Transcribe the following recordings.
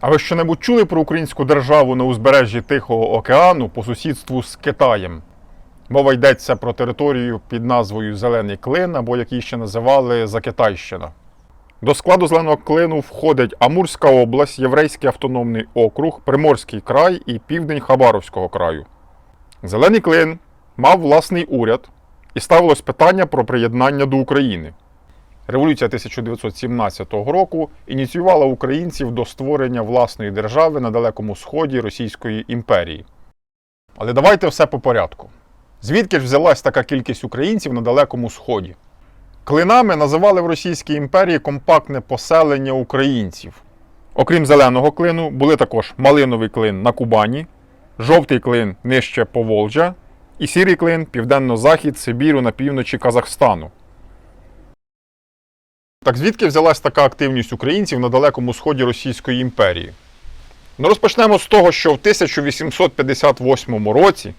А ви що-небудь чули про українську державу на узбережжі Тихого океану по сусідству з Китаєм? Мова йдеться про територію під назвою Зелений Клин, або як її ще називали Закитайщина. До складу зеленого клину входить Амурська область, Єврейський автономний округ, Приморський край і південь Хабаровського краю. Зелений клин мав власний уряд і ставилось питання про приєднання до України. Революція 1917 року ініціювала українців до створення власної держави на Далекому Сході Російської імперії. Але давайте все по порядку. Звідки ж взялась така кількість українців на Далекому Сході? Клинами називали в Російській імперії компактне поселення українців. Окрім зеленого клину, були також малиновий клин на Кубані, жовтий клин нижче Поволжя і сірий клин південно-захід Сибіру на півночі Казахстану. Так звідки взялась така активність українців на Далекому Сході Російської імперії? Ну, розпочнемо з того, що в 1858 році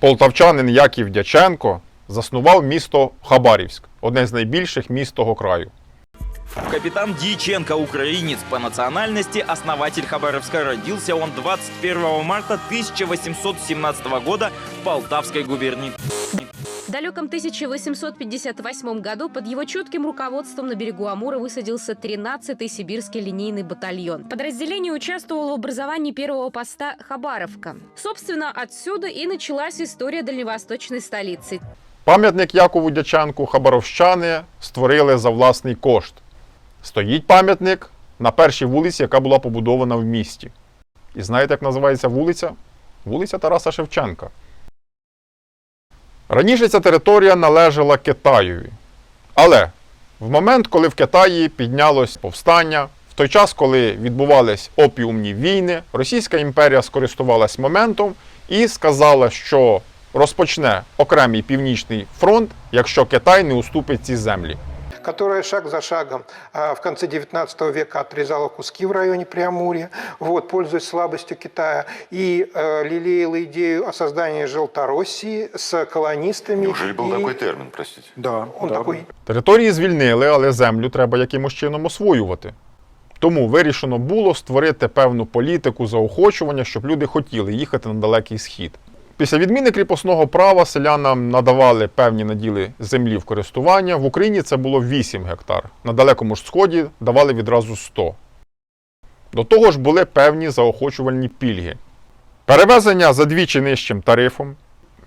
полтавчанин Яків Дяченко заснував місто Хабарівськ, одне з найбільших міст того краю. Капитан Дьяченко, украинец по национальности, основатель Хабаровска. Родился он 21 марта 1817 года в Полтавской губернии В далеком 1858 году под его чутким руководством на берегу Амура высадился 13-й сибирский линейный батальон. Подразделение участвовало в образовании первого поста Хабаровка. Собственно, отсюда и началась история дальневосточной столицы. Пам'ятник Якову Дяченку хабаровщани створили за власний кошт. Стоїть пам'ятник на першій вулиці, яка була побудована в місті. І знаєте, як називається вулиця? Вулиця Тараса Шевченка. Раніше ця територія належала Китаєві. Але в момент, коли в Китаї піднялось повстання, в той час, коли відбувались опіумні війни, Російська імперія скористувалась моментом і сказала, що розпочне окремий північний фронт, якщо Китай не уступить ці землі. Которая шаг за шагом в конце 19 века отрезала куски в районе Преамурья, вот, пользуясь слабостью Китая, и э, лелеяла идею о создании Желтороссии с колонистами. Неужели был и- такой термин, простите? Да, он такой Території звільнили, але землю треба якимось чином освоювати. Тому вирішено було створити певну політику заохочування, щоб люди хотіли їхати на далекий схід. Після відміни кріпосного права селянам надавали певні наділи землі в користування. В Україні це було 8 гектар. На далекому ж сході давали відразу 100. До того ж були певні заохочувальні пільги. Перевезення за двічі нижчим тарифом.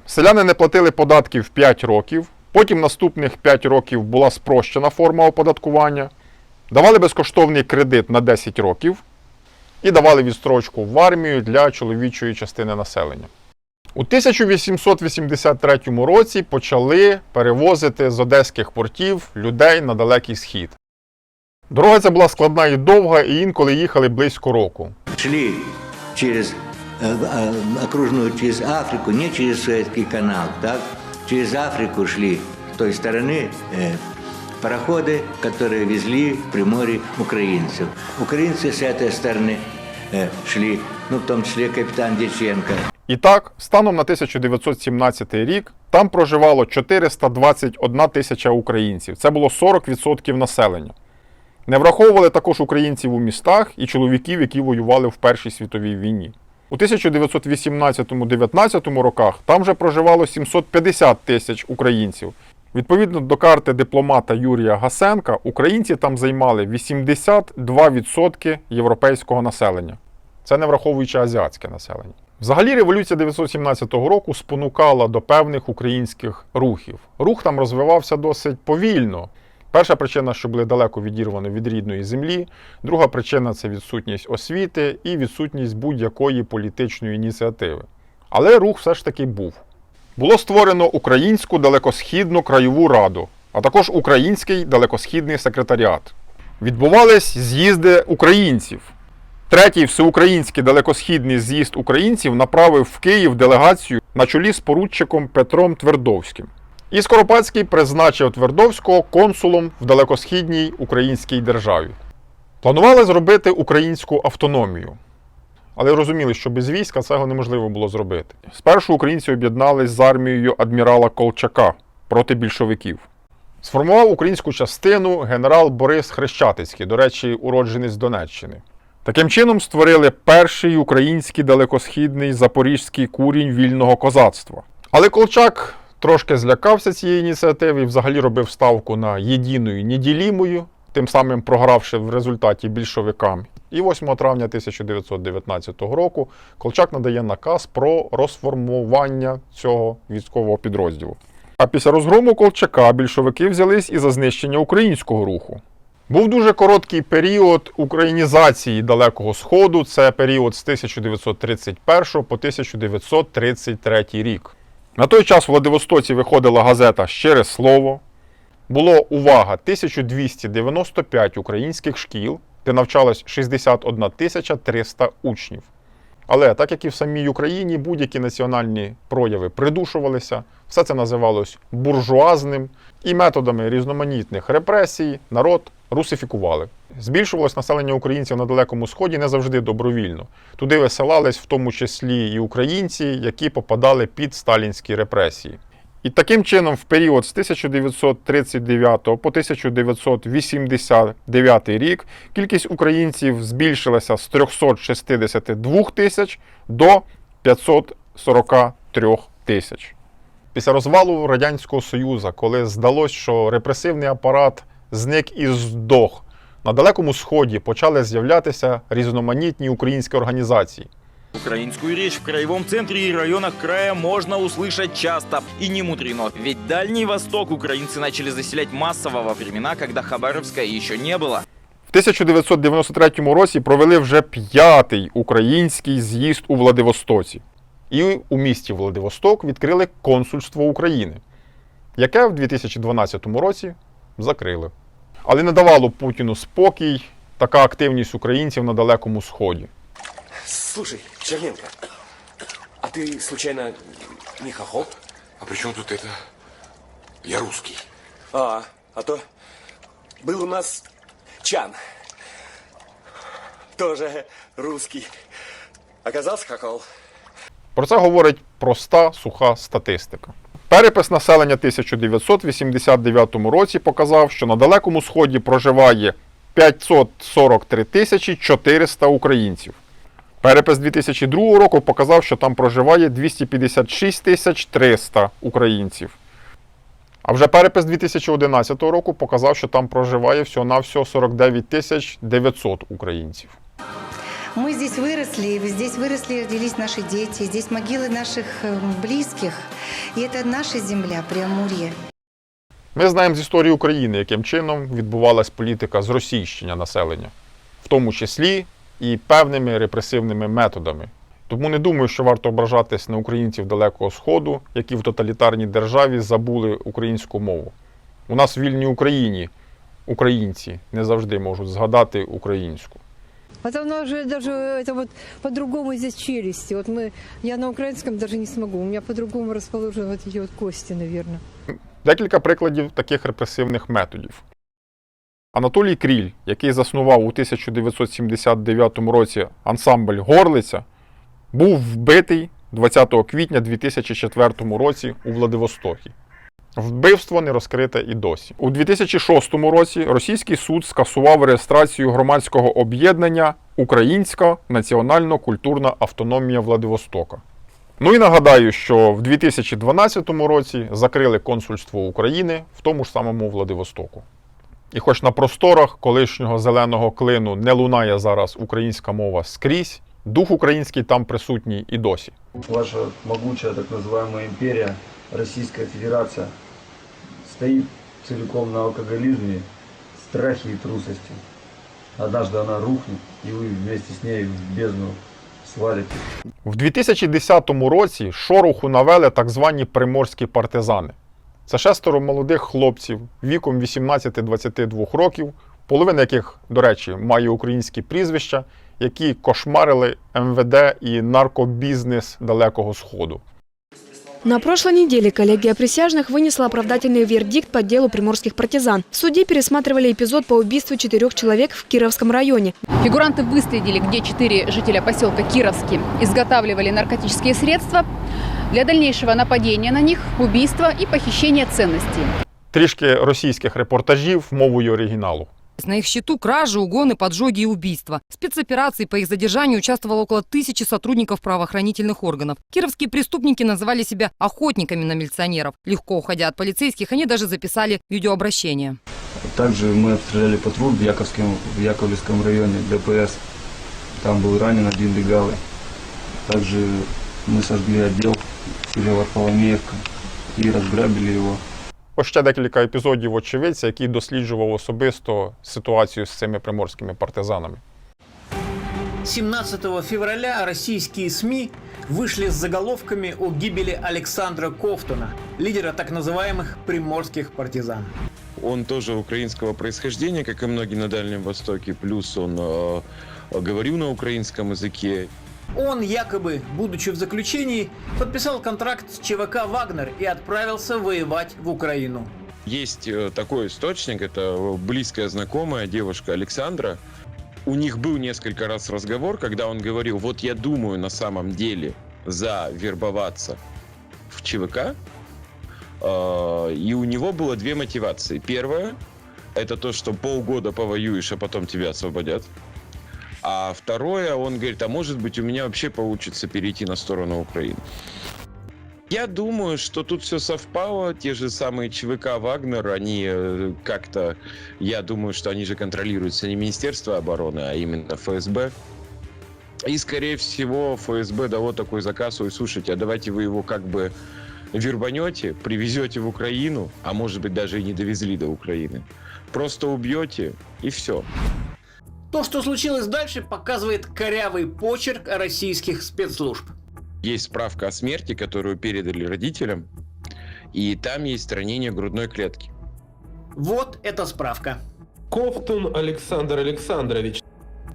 Селяни не платили податків 5 років. Потім наступних 5 років була спрощена форма оподаткування. Давали безкоштовний кредит на 10 років і давали відстрочку в армію для чоловічої частини населення. У 1883 році почали перевозити з одеських портів людей на далекий схід. Дорога ця була складна і довга, і інколи їхали близько року. шли через э, э, окружную, через Африку, не через Суэцкий канал, так? Через Африку шли с той стороны э, пароходы, которые везли в Приморье украинцев. Украинцы с этой стороны э, шли, ну, в том числе капитан Дьяченко. І так, станом на 1917 рік там проживало 421 тисяча українців. Це було 40% населення. Не враховували також українців у містах і чоловіків, які воювали в Першій світовій війні. У 1918-19 роках там вже проживало 750 тисяч українців. Відповідно до карти дипломата Юрія Гасенка, українці там займали 82% європейського населення. Це не враховуючи азіатське населення. Взагалі, революція 917 року спонукала до певних українських рухів. Рух там розвивався досить повільно. Перша причина, що були далеко відірвані від рідної землі. Друга причина це відсутність освіти і відсутність будь-якої політичної ініціативи. Але рух все ж таки був. Було створено Українську далекосхідну краєву раду, а також Український далекосхідний секретаріат. Відбувались з'їзди українців. Третій всеукраїнський далекосхідний з'їзд українців направив в Київ делегацію на чолі з поручиком Петром Твердовським. І Скоропадський призначив Твердовського консулом в далекосхідній українській державі. Планували зробити українську автономію, але розуміли, що без війська цього неможливо було зробити. Спершу українці об'єднались з армією адмірала Колчака проти більшовиків. Сформував українську частину генерал Борис Хрещатицький, до речі, уродженець Донеччини. Таким чином створили перший український далекосхідний запорізький курінь вільного козацтва. Але Колчак трошки злякався цієї ініціативи і взагалі робив ставку на єдиною неділімою, тим самим програвши в результаті більшовикам. І 8 травня 1919 року Колчак надає наказ про розформування цього військового підрозділу. А після розгрому Колчака більшовики взялись і за знищення українського руху. Був дуже короткий період українізації Далекого Сходу. Це період з 1931 по 1933 рік. На той час в Владивостоці виходила газета Щире слово. Було увага 1295 українських шкіл, де навчалось 61 тисяча 300 учнів. Але так як і в самій Україні будь-які національні прояви придушувалися, все це називалось буржуазним, і методами різноманітних репресій народ русифікували. Збільшувалось населення українців на Далекому Сході не завжди добровільно. Туди висилались в тому числі і українці, які попадали під сталінські репресії. І таким чином, в період з 1939 по 1989 рік кількість українців збільшилася з 362 тисяч до 543 тисяч. Після розвалу Радянського Союзу, коли здалось, що репресивний апарат зник і здох, на Далекому Сході почали з'являтися різноманітні українські організації. Украинскую речь в краевом центре и районах края можно услышать часто. И не мудрено, ведь Дальний Восток украинцы начали заселять массово во времена, когда Хабаровска еще не было. В 1993 році провели вже п'ятий український з'їзд у Владивостоці. І у місті Владивосток відкрили консульство України, яке в 2012 році закрили. Але не давало Путіну спокій така активність українців на Далекому Сході. Слушай, Черненко, а ты случайно не хохол? А при чем тут это? Я русский. А, а то был у нас Чан. Тоже русский. Оказался хохол. Про це говорить проста суха статистика. Перепис населення 1989 році показав, що на Далекому Сході проживає 543 тисячі 400 українців. Перепис 2002 року показав, що там проживає 256 тисяч 300 українців. А вже перепис 2011 року показав, що там проживає всього-навсього 49 тисяч 900 українців. Мы здесь выросли, здесь выросли и родились наши дети, здесь могилы наших э, близких. И это наша земля, Преамурье. Ми знаємо з історії України, яким чином відбувалась політика зросійщення населення, в тому числі і певними репресивними методами. Тому не думаю, що варто ображатись на українців Далекого Сходу, які в тоталітарній державі забули українську мову. У нас в вільній Україні українці не завжди можуть згадати українську. А там уже даже это вот по-другому здесь челюсти. Вот мы, я на украинском даже не смогу. У меня по-другому расположены вот эти вот кости, наверное. Декілька прикладів таких репресивних методів. Анатолій Кріль, який заснував у 1979 році ансамбль Горлиця, був вбитий 20 квітня 2004 році у Владивостокі. Вбивство не розкрите і досі. У 2006 році російський суд скасував реєстрацію громадського об'єднання Українська національно-культурна автономія Владивостока. Ну і нагадаю, що в 2012 році закрили консульство України в тому ж самому Владивостоку. І хоч на просторах колишнього зеленого клину не лунає зараз українська мова скрізь, дух український там присутній і досі. Ваша могучая так называемая империя, Российская Федерация, стоит целиком на алкоголизме, страхе и трусости. Однажды она рухнет, и вы вместе с ней в бездну свалитесь. В 2010 році шороху навели так звані приморські партизани. Це шестеро молодих хлопців віком 18-22 років, половина яких, до речі, має українські прізвища, які кошмарили МВД і наркобізнес Далекого Сходу. На прошлой неделе коллегия присяжных вынесла оправдательный вердикт по делу приморских партизан. В суде пересматривали эпизод по убийству четырех человек в Кировском районе. Фигуранты выследили, где четыре жителя поселка Кировский изготавливали наркотические средства для дальнейшего нападения на них, убийства и похищения ценностей. Трішки російських репортажів мовою оригіналу. На их счету кражи, угоны, поджоги и убийства. В спецоперации по их задержанию участвовало около тысячи сотрудников правоохранительных органов. Кировские преступники называли себя охотниками на милиционеров. Легко уходя от полицейских, они даже записали видеообращение. Также мы обстреляли патруль в, Яковском, в Яковлевском районе ДПС. Там был ранен один легавый. Также мы сожгли отдел село Варфоломеевка и разграбили его. Ось ще декілька епізодів очевидця, який досліджував особисто ситуацію з цими приморськими партизанами. 17 февраля российские СМИ вышли с заголовками о гибели Александра Ковтуна, лидера так называемых приморских партизан. Он тоже украинского происхождения, как и многие на Дальнем Востоке, плюс он э, говорил на украинском языке. Он якобы, будучи в заключении, подписал контракт с ЧВК «Вагнер» и отправился воевать в Украину. Есть э, такой источник, это близкая знакомая девушка Александра. У них был несколько раз разговор, когда он говорил, вот я думаю на самом деле завербоваться в ЧВК. Э, И у него было две мотивации. Первая – это то, что полгода повоюешь, а потом тебя освободят. А второе, он говорит, а может быть у меня вообще получится перейти на сторону Украины. Я думаю, что тут все совпало. Те же самые ЧВК «Вагнер», они э, как-то... Я думаю, что они же контролируются не Министерство обороны, а именно ФСБ. И, скорее всего, ФСБ дало такой заказ, ой, слушайте, а давайте вы его как бы вербанете, привезете в Украину, а может быть даже и не довезли до Украины. Просто убьете, и все. То, что случилось дальше, показывает корявый почерк российских спецслужб. Есть справка о смерти, которую передали родителям, и там есть ранение грудной клетки. Вот эта справка. Ковтун Александр Александрович.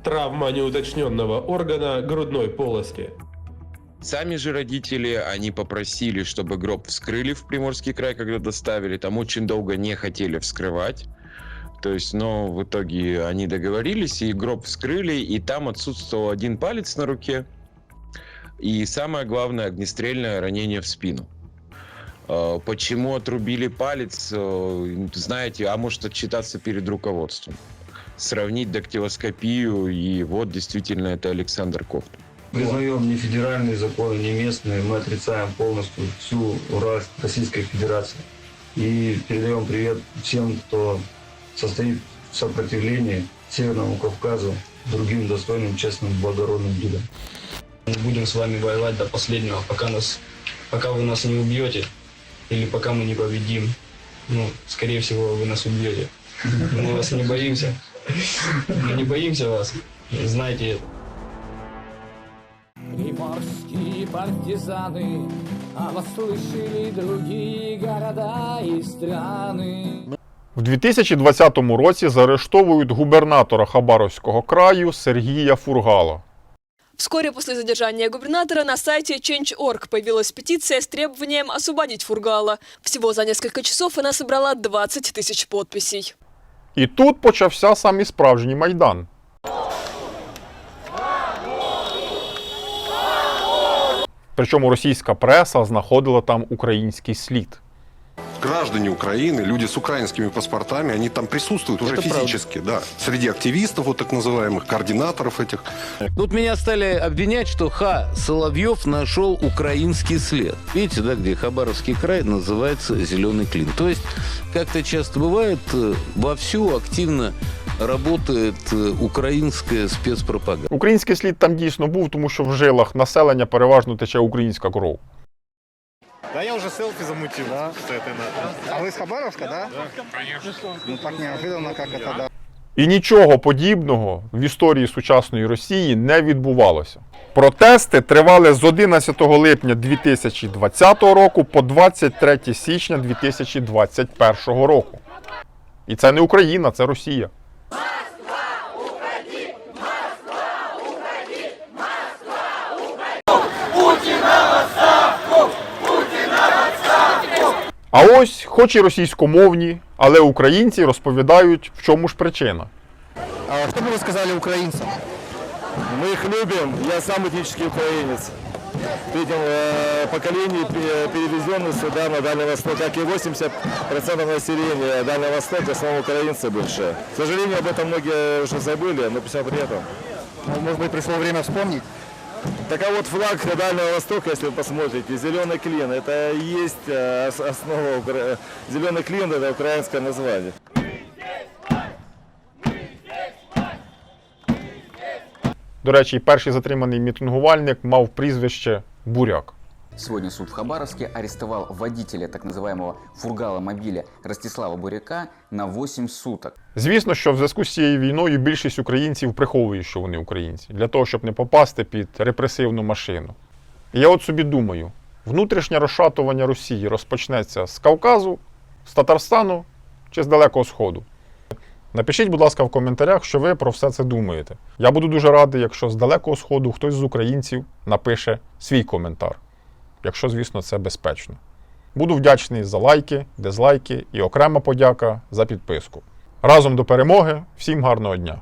Травма неуточненного органа грудной полости. Сами же родители, они попросили, чтобы гроб вскрыли в Приморский край, когда доставили. Там очень долго не хотели вскрывать. То есть, но в итоге они договорились, и гроб вскрыли, и там отсутствовал один палец на руке. И самое главное, огнестрельное ранение в спину. Э, Почему отрубили палец, э, знаете, а может отчитаться перед руководством. Сравнить дактилоскопию, и вот действительно это Александр Кофт. Признаем ни федеральные законы, ни местные. Мы отрицаем полностью всю власть Российской Федерации. И передаем привет всем, кто состоит в сопротивлении Северному Кавказу, другим достойным, честным, благородным людям. Мы будем с вами воевать до последнего, пока, нас, пока вы нас не убьете или пока мы не победим. Ну, скорее всего, вы нас убьете. Мы вас не боимся. Мы не боимся вас. Знайте это. Приморские партизаны, а вас слышали другие города и страны. В 2020 році заарештовують губернатора Хабаровського краю Сергія Фургала. Вскоре после задержания губернатора на сайте Change.org появилась петиция с требованием освободить Фургала. Всего за несколько часов она собрала 20 тысяч подписей. І тут почався самий справжній майдан. Причому російська преса знаходила там український слід Граждане Украины, люди с украинскими паспортами, они там присутствуют уже Это физически, да. Среди активистов, вот так называемых, координаторов этих. Тут меня стали обвинять, что Ха Соловьев нашел украинский след. Видите, да, где Хабаровский край называется Зеленый Клин. То есть, как-то часто бывает, э, вовсю активно работает э, украинская спецпропаганда. Український слід там дійсно був, тому що в жилах населення переважно тече українська кров. Да, я уже селфи замутил да? с этой нахуй. А вы из Хабаровска, да? Да, конечно. Ну так неожиданно, как это, да. І нічого подібного в історії сучасної Росії не відбувалося. Протести тривали з 11 липня 2020 року по 23 січня 2021 року. І це не Україна, це Росія. А ось, хоч і російськомовні, але українці розповідають, в чому ж причина. А что бы вы сказали украинцам? Мы их любим, я сам этнический украинец. третьем э, поколении пе- перевезены сюда, на Дальний Восток, как и 80% населения Дальнего Востока, в основном украинцы больше. К сожалению, об этом многие уже забыли, но все при этом. Может быть, пришло время вспомнить? Так а вот флаг Дальнего Востока, если вы посмотрите, зеленый клин, это и есть э, ос- основа, укра- зеленый клин это украинское название. До речі, і перший затриманий мітингувальник мав прізвище Буряк. Сегодня суд в Хабаровске арестовал водителя так называемого фургала-мобиля Ростислава Буряка на 8 суток. Звісно, що в зв'язку з цією війною більшість українців приховує, що вони українці, для того, щоб не попасти під репресивну машину. Я от собі думаю, внутрішнє розшатування Росії розпочнеться з Кавказу, з Татарстану чи з Далекого Сходу. Напишіть, будь ласка, в коментарях, що ви про все це думаєте. Я буду дуже радий, якщо з Далекого Сходу хтось з українців напише свій коментар, якщо, звісно, це безпечно. Буду вдячний за лайки, дизлайки і окрема подяка за підписку. Разом до перемоги. Всім гарного дня!